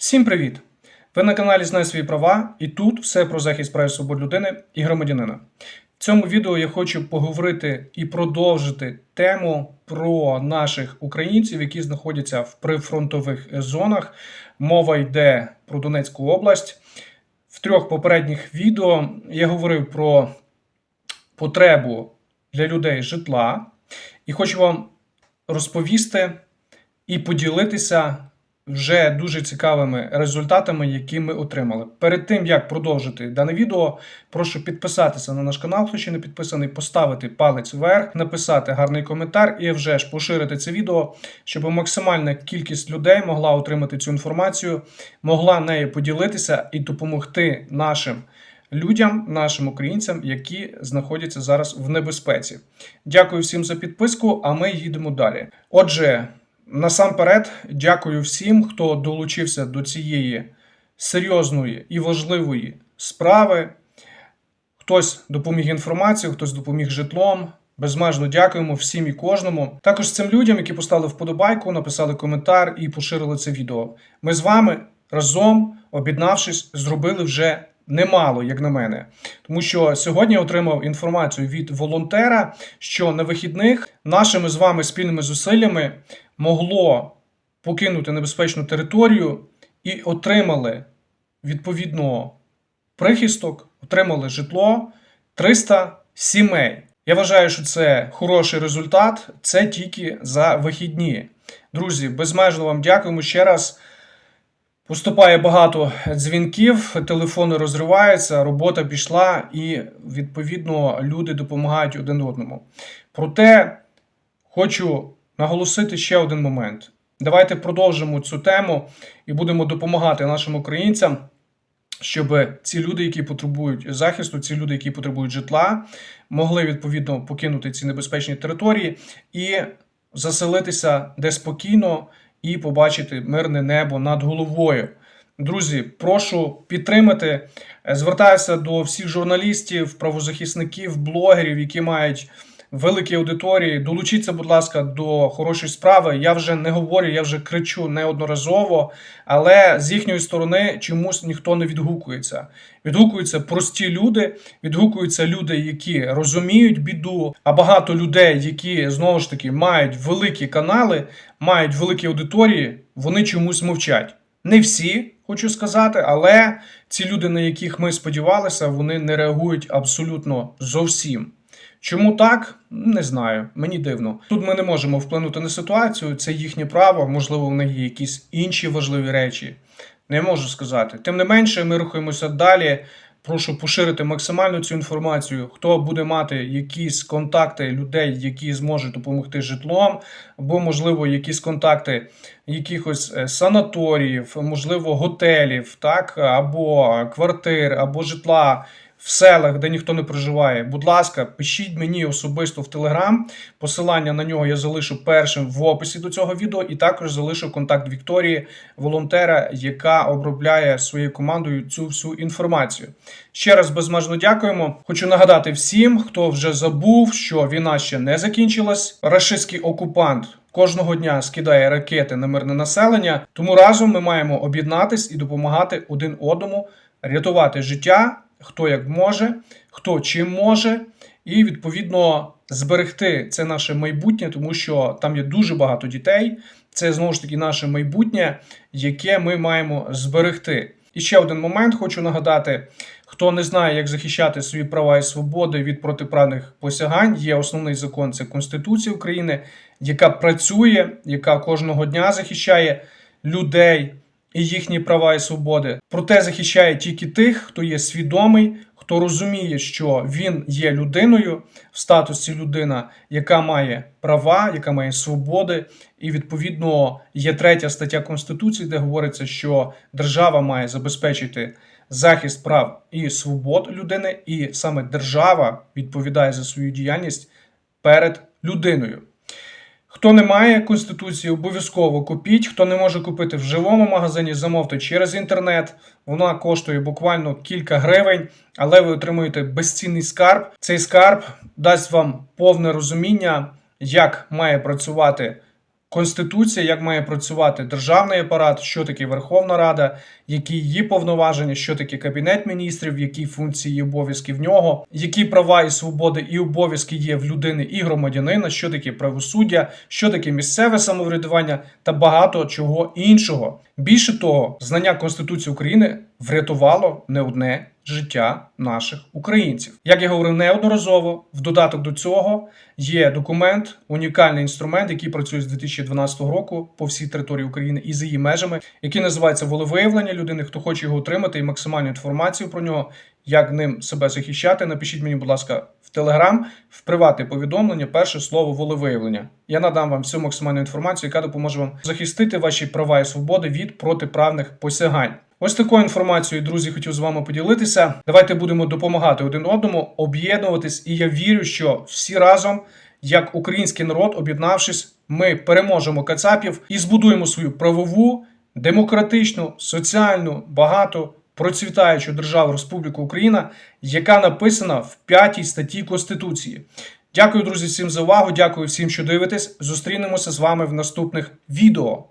Всім привіт! Ви на каналі Знай свої права, і тут все про захист прав і свобод людини і громадянина. В цьому відео я хочу поговорити і продовжити тему про наших українців, які знаходяться в прифронтових зонах. Мова йде про Донецьку область. В трьох попередніх відео я говорив про потребу для людей житла, і хочу вам розповісти і поділитися вже дуже цікавими результатами, які ми отримали. Перед тим як продовжити дане відео, прошу підписатися на наш канал, хто ще не підписаний, поставити палець вверх, написати гарний коментар і вже ж поширити це відео, щоб максимальна кількість людей могла отримати цю інформацію, могла нею поділитися і допомогти нашим. Людям, нашим українцям, які знаходяться зараз в небезпеці. Дякую всім за підписку, а ми їдемо далі. Отже, насамперед, дякую всім, хто долучився до цієї серйозної і важливої справи. Хтось допоміг інформацією, хтось допоміг житлом. Безмежно дякуємо всім і кожному. Також цим людям, які поставили вподобайку, написали коментар і поширили це відео. Ми з вами разом, об'єднавшись, зробили вже немало, як на мене. Тому що сьогодні я отримав інформацію від волонтера, що на вихідних нашими з вами спільними зусиллями могло покинути небезпечну територію і отримали відповідно прихисток, отримали житло 300 сімей. Я вважаю, що це хороший результат. Це тільки за вихідні. Друзі, безмежно вам дякуємо ще раз. Поступає багато дзвінків, телефони розриваються, робота пішла, і відповідно люди допомагають один одному. Проте хочу наголосити ще один момент. Давайте продовжимо цю тему і будемо допомагати нашим українцям, щоб ці люди, які потребують захисту, ці люди, які потребують житла, могли відповідно покинути ці небезпечні території і заселитися де спокійно і побачити мирне небо над головою. Друзі, прошу підтримати. Звертаюся до всіх журналістів, правозахисників, блогерів, які мають великі аудиторії. Долучіться, будь ласка, до хорошої справи. Я вже не говорю, я вже кричу неодноразово, але з їхньої сторони чомусь ніхто не відгукується. Відгукуються прості люди, відгукуються люди, які розуміють біду. А багато людей, які знову ж таки мають великі канали, мають великі аудиторії, вони чомусь мовчать. Не всі, хочу сказати, але ці люди, на яких ми сподівалися, вони не реагують абсолютно зовсім. Чому так? Не знаю, мені дивно. Тут ми не можемо вплинути на ситуацію, це їхнє право, можливо, в них є якісь інші важливі речі. Не можу сказати. Тим не менше, ми рухаємося далі. Прошу поширити максимально цю інформацію. Хто буде мати якісь контакти людей, які зможуть допомогти житлом, або, можливо, якісь контакти якихось е, санаторіїв, можливо, готелів, так, або квартир, або житла. В селах, де ніхто не проживає, будь ласка, пишіть мені особисто в Телеграм. Посилання на нього я залишу першим в описі до цього відео, і також залишу контакт Вікторії, волонтера, яка обробляє своєю командою цю всю інформацію. Ще раз безмежно дякуємо. Хочу нагадати всім, хто вже забув, що війна ще не закінчилась. Рашистський окупант. Кожного дня скидає ракети на мирне населення, тому разом ми маємо об'єднатись і допомагати один одному рятувати життя, хто як може, хто чим може, і відповідно зберегти це наше майбутнє, тому що там є дуже багато дітей. Це знову ж таки наше майбутнє, яке ми маємо зберегти. І ще один момент хочу нагадати: хто не знає, як захищати свої права і свободи від протиправних посягань, є основний закон це Конституція України, яка працює, яка кожного дня захищає людей і їхні права і свободи. Проте захищає тільки тих, хто є свідомий, хто розуміє, що він є людиною в статусі людина, яка має права, яка має свободи, і відповідно є третя стаття Конституції, де говориться, що держава має забезпечити захист прав і свобод людини, і саме держава відповідає за свою діяльність перед людиною. Хто не має конституції, обов'язково купіть. Хто не може купити в живому магазині, замовте через інтернет. Вона коштує буквально кілька гривень, але ви отримуєте безцінний скарб. Цей скарб дасть вам повне розуміння, як має працювати Конституція, як має працювати державний апарат, що таке Верховна Рада, які її повноваження, що таке Кабінет міністрів, які функції і обов'язки в нього, які права і свободи і обов'язки є в людини і громадянина, що таке правосуддя, що таке місцеве самоврядування та багато чого іншого. Більше того, знання Конституції України врятувало не одне життя наших українців. Як я говорив неодноразово, в додаток до цього є документ, унікальний інструмент, який працює з 2012 року по всій території України і за її межами, який називається волевиявлення людини. Хто хоче його отримати і максимальну інформацію про нього, як ним себе захищати, напишіть мені, будь ласка, в Телеграм, в приватне повідомлення, перше слово волевиявлення. Я надам вам всю максимальну інформацію, яка допоможе вам захистити ваші права і свободи від протиправних посягань. Ось такою інформацією, друзі, хотів з вами поділитися. Давайте будемо допомагати один одному, об'єднуватись, і я вірю, що всі разом, як український народ, об'єднавшись, ми переможемо кацапів і збудуємо свою правову, демократичну, соціальну, багату, процвітаючу державу Республіку Україна, яка написана в п'ятій статті Конституції. Дякую, друзі, всім за увагу. Дякую всім, що дивитесь. Зустрінемося з вами в наступних відео.